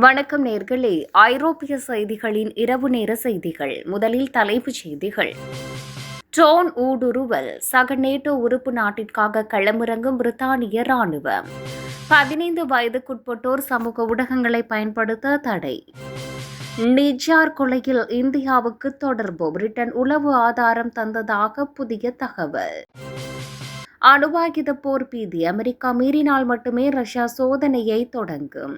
வணக்கம் நேர்களே. ஐரோப்பிய செய்திகளின் இரவு நேர செய்திகள். முதலில் தலைப்புச் செய்திகள். ட்ரோன் ஊடுருவல். சக நேட்டோ உறுப்பு நாட்டிற்காக களமிறங்கும் பிரித்தானிய ராணுவம் பதினைந்து வயதுக்குட்பட்டோர் சமூக ஊடகங்களை பயன்படுத்த தடை. நிஜார் கொலையில் இந்தியாவுக்கு தொடர்பு. பிரிட்டன் உளவு ஆதாரம் தந்ததாக புதிய தகவல். அணுவாயுத போர் பீதி. அமெரிக்கா மீறினால் மட்டுமே ரஷ்யா சோதனையை தொடங்கும்.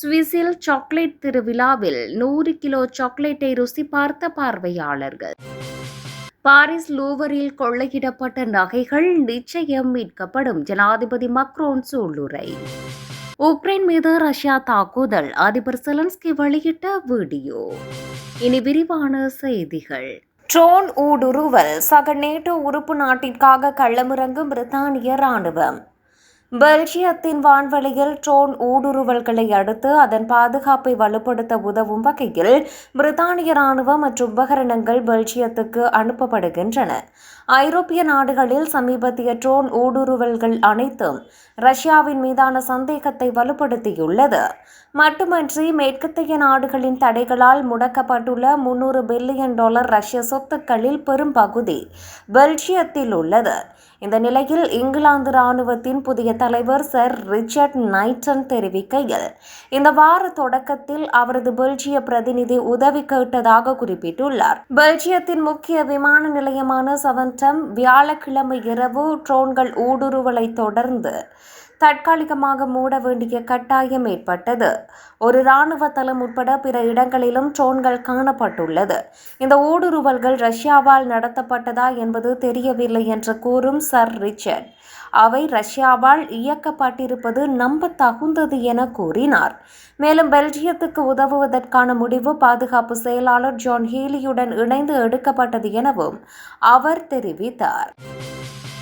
சுவிஸில் சாக்லேட் திருவிழாவில் நூறு கிலோ சாக்லேட்டை ருசி பார்த்த பார்வையாளர்கள். பாரிஸ் லூவரில் கொள்ளையிடப்பட்ட நகைகள் நிச்சயம் மீட்கப்படும் ஜனாதிபதி மக்ரோன் சூளுரை. உக்ரைன் மீது ரஷ்யா தாக்குதல் அதிபர் செலன்ஸ்கி வெளியிட்ட வீடியோ. இனி விரிவான செய்திகள். ட்ரோன் ஊடுருவல் சக நேட்டோ உறுப்பு நாட்டிற்காக களமிறங்கும் பிரித்தானிய ராணுவம் பெல்ஜியத்தின் வான்வெளியில் ட்ரோன் ஊடுருவல்களை அடுத்து அதன் பாதுகாப்பை வலுப்படுத்த உதவும் வகையில் பிரித்தானிய ராணுவம் மற்றும் உபகரணங்கள் பெல்ஜியத்துக்கு அனுப்பப்படுகின்றன. ஐரோப்பிய நாடுகளில் சமீபத்திய ட்ரோன் ஊடுருவல்கள் அனைத்தும் ரஷ்யாவின் மீதான சந்தேகத்தை வலுப்படுத்தியுள்ளது. மட்டுமன்றி மேற்கத்தைய நாடுகளின் தடைகளால் முடக்கப்பட்டுள்ள முன்னூறு பில்லியன் டாலர் ரஷ்ய சொத்துக்களில் பெரும்பகுதி பெல்ஜியத்தில் உள்ளது. இந்த நிலையில் இங்கிலாந்து ராணுவத்தின் புதிய தலைவர் சர் ரிச்சர்ட் நைட்டன் தெரிவிக்கையில் இந்த வார தொடக்கத்தில் அவரது பெல்ஜிய பிரதிநிதி உதவி கேட்டதாக குறிப்பிட்டுள்ளார். பெல்ஜியத்தின் முக்கிய விமான நிலையமான சவன்டம் வியாழக்கிழமை இரவு ட்ரோன்கள் ஊடுருவலை தொடர்ந்து தற்காலிகமாக மூட வேண்டிய கட்டாயம் ஏற்பட்டது. ஒரு இராணுவ தளம் உட்பட பிற இடங்களிலும் ட்ரோன்கள் காணப்பட்டுள்ளது. இந்த ஊடுருவல்கள் ரஷ்யாவால் நடத்தப்பட்டதா என்பது தெரியவில்லை என்று கூறும் சர் ரிச்சர்ட். அவை ரஷ்யாவால் இயக்கப்பட்டிருப்பது நம்ப தகுந்தது என கூறினார். மேலும் பெல்ஜியத்துக்கு உதவுவதற்கான முடிவு பாதுகாப்பு செயலாளர் ஜான் ஹீலியுடன் இணைந்து எடுக்கப்பட்டது எனவும் அவர் தெரிவித்தார்.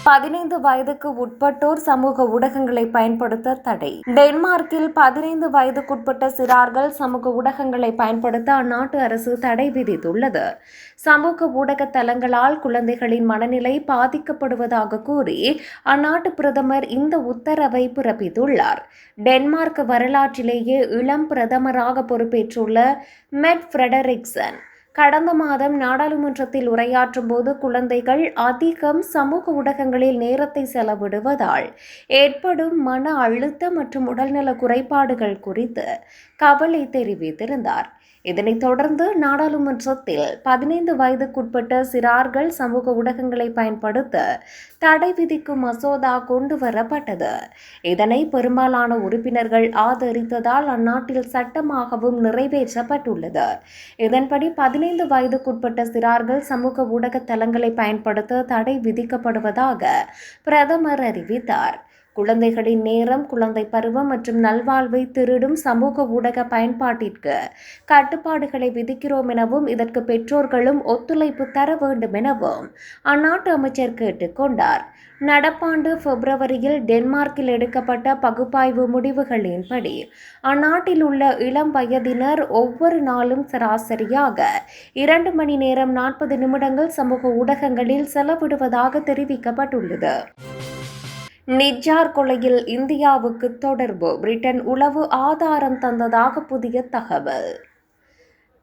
பதினைந்து வயதுக்கு உட்பட்டோர் சமூக ஊடகங்களை பயன்படுத்த தடை. டென்மார்க்கில் பதினைந்து வயதுக்குட்பட்ட சிறார்கள் சமூக ஊடகங்களை பயன்படுத்த அந்நாட்டு அரசு தடை விதித்துள்ளது. சமூக ஊடக தளங்களால் குழந்தைகளின் மனநிலை பாதிக்கப்படுவதாக கூறி அந்நாட்டு பிரதமர் இந்த உத்தரவை பிறப்பித்துள்ளார். டென்மார்க் வரலாற்றிலேயே இளம் பிரதமராக பொறுப்பேற்றுள்ள மெட் ஃப்ரெடரிக்சன். கடந்த மாதம் நாடாளுமன்றத்தில் உரையாற்றும் போது குழந்தைகள் அதிகம் சமூக ஊடகங்களில் நேரத்தை செலவிடுவதால் ஏற்படும் மன அழுத்தம் மற்றும் உடல்நல குறைபாடுகள் குறித்து கவலை தெரிவித்திருந்தார். இதனைத் தொடர்ந்து நாடாளுமன்றத்தில் பதினைந்து வயதுக்குட்பட்ட சிறார்கள் சமூக ஊடகங்களை பயன்படுத்த தடை விதிக்கும் மசோதா கொண்டு வரப்பட்டது. இதனை பெரும்பாலான உறுப்பினர்கள் ஆதரித்ததால் அந்நாட்டில் சட்டமாகவும் நிறைவேற்றப்பட்டுள்ளது. இதன்படி பதினைந்து வயதுக்குட்பட்ட சிறார்கள் சமூக ஊடக தளங்களை பயன்படுத்த தடை விதிக்கப்படுவதாக பிரதமர் அறிவித்தார். குழந்தைகளின் நேரம் குழந்தை பருவம் மற்றும் நல்வாழ்வை திருடும் சமூக ஊடக பயன்பாட்டிற்கு கட்டுப்பாடுகளை விதிக்கிறோம் எனவும் இதற்கு பெற்றோர்களும் ஒத்துழைப்பு தர வேண்டும் எனவும் அந்நாட்டு அமைச்சர் கேட்டுக்கொண்டார் நடப்பாண்டு பிப்ரவரியில் டென்மார்க்கில் எடுக்கப்பட்ட பகுப்பாய்வு முடிவுகளின்படி அந்நாட்டில் உள்ள இளம் வயதினர் ஒவ்வொரு நாளும் சராசரியாக இரண்டு மணி நேரம் நாற்பது நிமிடங்கள் சமூக ஊடகங்களில் செலவிடுவதாக தெரிவிக்கப்பட்டுள்ளது. நிஜார் கொலையில் இந்தியாவுக்கு தொடர்பு. பிரிட்டன் உளவு ஆதாரம் தந்ததாக புதிய தகவல்.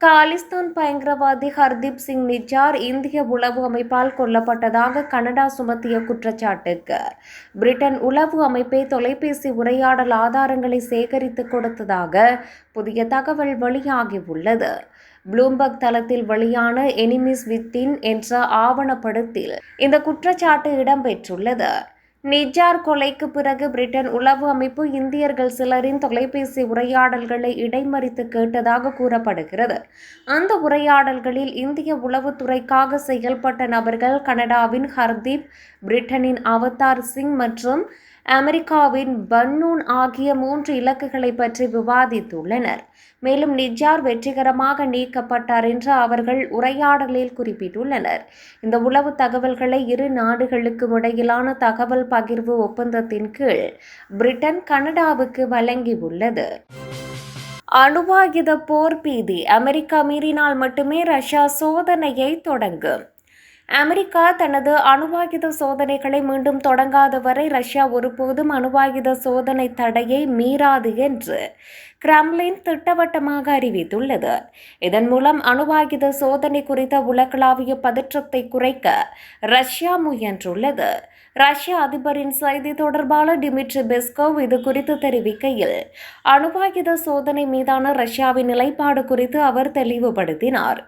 காலிஸ்தான் பயங்கரவாதி ஹர்தீப் சிங் நிஜார் இந்திய உளவு அமைப்பால் கொல்லப்பட்டதாக கனடா சுமத்திய குற்றச்சாட்டுக்கு. பிரிட்டன் உளவு அமைப்பே தொலைபேசி உரையாடல் ஆதாரங்களை சேகரித்து கொடுத்ததாக புதிய தகவல் வெளியாகியுள்ளது. ப்ளூம்பர்க் தளத்தில் வெளியான எனிமிஸ் வித்தின் என்ற ஆவணப்படத்தில் இந்த குற்றச்சாட்டு இடம்பெற்றுள்ளது. நிஜார் கொலைக்கு பிறகு பிரிட்டன் உளவு அமைப்பு இந்தியர்கள் சிலரின் தொலைபேசி உரையாடல்களை இடைமறித்து கேட்டதாக கூறப்படுகிறது. அந்த உரையாடல்களில் இந்திய உளவுத்துறைக்காக செயல்பட்ட நபர்கள் கனடாவின் ஹர்தீப் பிரிட்டனின் அவதார் சிங் மற்றும் அமெரிக்காவின் பன்னூன் ஆகிய மூன்று இலக்குகளை பற்றி விவாதித்துள்ளனர். மேலும் நிஜார் வெற்றிகரமாக நீக்கப்பட்டார் என்று அவர்கள் உரையாடலில் குறிப்பிட்டுள்ளனர். இந்த உளவு தகவல்களை இரு நாடுகளுக்கும் இடையிலான தகவல் பகிர்வு ஒப்பந்தத்தின் கீழ் பிரிட்டன் கனடாவுக்கு வழங்கியுள்ளது. அணுவாயுத போர் பீதி அமெரிக்கா மீறினால் மட்டுமே ரஷ்யா சோதனையை தொடங்கும். அமெரிக்கா தனது அணுவாயுத சோதனைகளை மீண்டும் தொடங்காத வரை ரஷ்யா ஒருபோதும் அணுவாயுத சோதனை தடையை மீறாது என்று கிரம்லின் திட்டவட்டமாக அறிவித்துள்ளது. இதன் மூலம் அணுவாயுத சோதனை குறித்த உலகளாவிய பதற்றத்தை குறைக்க ரஷ்யா முயன்றுள்ளது. ரஷ்ய அதிபரின் செய்தி தொடர்பாளர் டிமிட்ரி பெஸ்கோவ் இது குறித்து தெரிவிக்கையில் அணுவாயுத சோதனை மீதான ரஷ்யாவின் நிலைப்பாடு குறித்து அவர் தெளிவுபடுத்தினார்.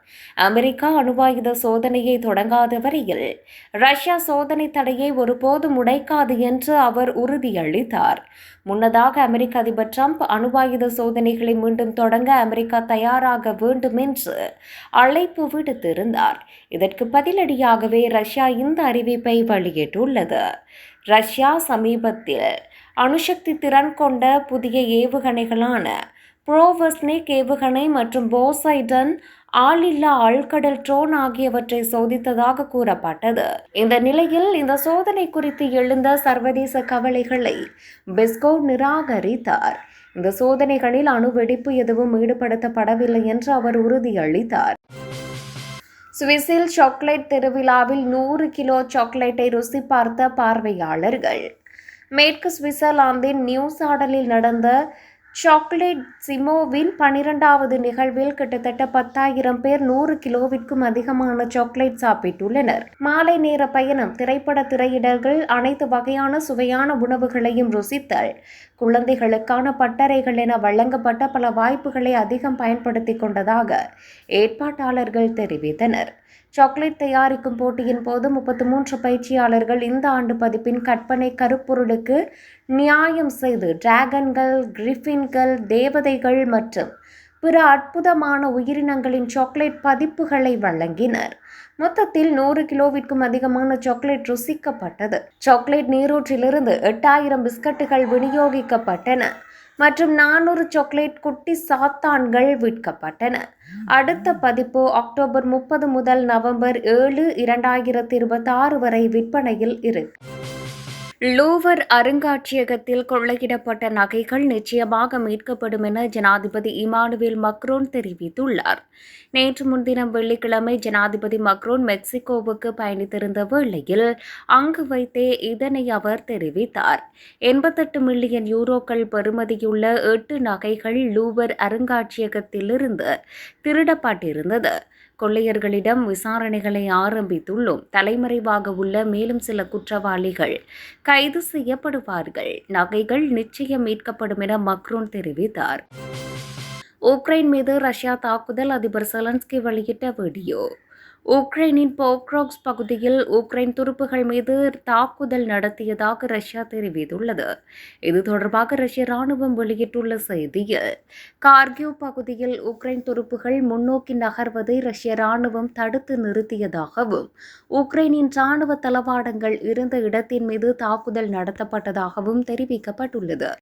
அமெரிக்கா அணுவாயுத சோதனையை தொடங்காத வரையில் ரஷ்யா சோதனை தடையை ஒருபோதும் உடைக்காது என்று அவர் உறுதியளித்தார். முன்னதாக அமெரிக்க அதிபர் ட்ரம்ப் அணுவாயுத சோதனைகளை மீண்டும் தொடங்க அமெரிக்கா தயாராக வேண்டும் என்று அழைப்பு விடுத்திருந்தார். இதற்கு பதிலடியாகவே ரஷ்யா இந்த அறிவிப்பை வெளியிட்டுள்ளது. ரஷ்யா சமீபத்தில் அணுசக்தி திறன் கொண்ட புதிய ஏவுகணைகளான புரோவஸ்னிக் ஏவுகணை மற்றும் போசைடன் ஆளில்லா ஆழ்கடல் ட்ரோன் ஆகியவற்றை சோதித்ததாக கூறப்பட்டது. இந்த நிலையில் இந்த சோதனை குறித்து எழுந்த சர்வதேச கவலைகளை பெஸ்கோ நிராகரித்தார். இந்த சோதனைகளில் அணு வெடிப்பு எதுவும் ஈடுபடுத்தப்படவில்லை என்று அவர் உறுதியளித்தார். சுவிஸில் சாக்லேட் திருவிழாவில் நூறு கிலோ சாக்லேட்டை ருசி பார்த்த பார்வையாளர்கள். மேற்கு சுவிட்சர்லாந்தின் நியூசாடலில் நடந்த சாக்லேட் சிமோவின் பனிரெண்டாவது நிகழ்வில் கிட்டத்தட்ட பத்தாயிரம் பேர் நூறு கிலோவிற்கும் அதிகமான சாக்லேட் சாப்பிட்டுள்ளனர். மாலை நேர பயணம் திரைப்பட திரையிடல்கள் அனைத்து வகையான சுவையான உணவுகளையும் ருசித்தல் குழந்தைகளுக்கான பட்டறைகள் என வழங்கப்பட்ட பல வாய்ப்புகளை அதிகம் பயன்படுத்தி கொண்டதாக ஏற்பாட்டாளர்கள் தெரிவித்தனர். சாக்லேட் தயாரிக்கும் போட்டியின் போது முப்பத்தி மூன்று பயிற்சியாளர்கள் இந்த ஆண்டு பதிப்பின் கற்பனை கருப்பொருளுக்கு நியாயம் செய்து டிராகன்கள் கிரிஃபின்கள் தேவதைகள் மற்றும் பிற அற்புதமான உயிரினங்களின் சாக்லேட் பதிப்புகளை வழங்கினர். மொத்தத்தில் நூறு கிலோவிற்கும் அதிகமான சாக்லேட் ருசிக்கப்பட்டது. சாக்லேட் நீரூற்றிலிருந்து எட்டாயிரம் பிஸ்கட்டுகள் விநியோகிக்கப்பட்டன. மற்றும் நானூறு சாக்லேட் குட்டி சாத்தான்கள் விற்கப்பட்டன. அடுத்த பதிப்பு அக்டோபர் முப்பது முதல் நவம்பர் ஏழு இரண்டாயிரத்தி இருபத்தி ஆறு வரை விற்பனையில் இருக்கு. லூவர் அருங்காட்சியகத்தில் கொள்ளையிடப்பட்ட நகைகள் நிச்சயமாக மீட்கப்படும் என ஜனாதிபதி இமானுவேல் மக்ரோன் தெரிவித்துள்ளார். நேற்று முன்தினம் வெள்ளிக்கிழமை ஜனாதிபதி மக்ரோன் மெக்சிகோவுக்கு பயணித்திருந்த வேளையில் அங்கு வைத்தே இதனை அவர் தெரிவித்தார். எண்பத்தெட்டு மில்லியன் யூரோக்கள் பெறுமதியுள்ள எட்டு நகைகள் லூவர் அருங்காட்சியகத்திலிருந்து திருடப்பட்டிருந்தது. கொள்ளையர்களிடம் விசாரணைகளை ஆரம்பித்துள்ளோம். தலைமறைவாக உள்ள மேலும் சில குற்றவாளிகள் கைது செய்யப்படுவார்கள். நகைகள் நிச்சயம் மீட்கப்படும் என மக்ரோன் தெரிவித்தார். உக்ரைன் மீது ரஷ்யா தாக்குதல் அதிபர் செலன்ஸ்கி வெளியிட்ட வீடியோ. உக்ரைனின் போக்ரோக்ஸ் பகுதியில் உக்ரைன் துருப்புகள் மீது தாக்குதல் நடத்தியதாக ரஷ்யா தெரிவித்துள்ளது. இது தொடர்பாக ரஷ்ய ராணுவம் வெளியிட்டுள்ள செய்தியில் கார்கிவ் பகுதியில் உக்ரைன் துருப்புகள் முன்னோக்கி நகர்வதை ரஷ்ய ராணுவம் தடுத்து நிறுத்தியதாகவும் உக்ரைனின் ராணுவ தளவாடங்கள் இருந்த இடத்தின் மீது தாக்குதல் நடத்தப்பட்டதாகவும் தெரிவிக்கப்பட்டுள்ளது.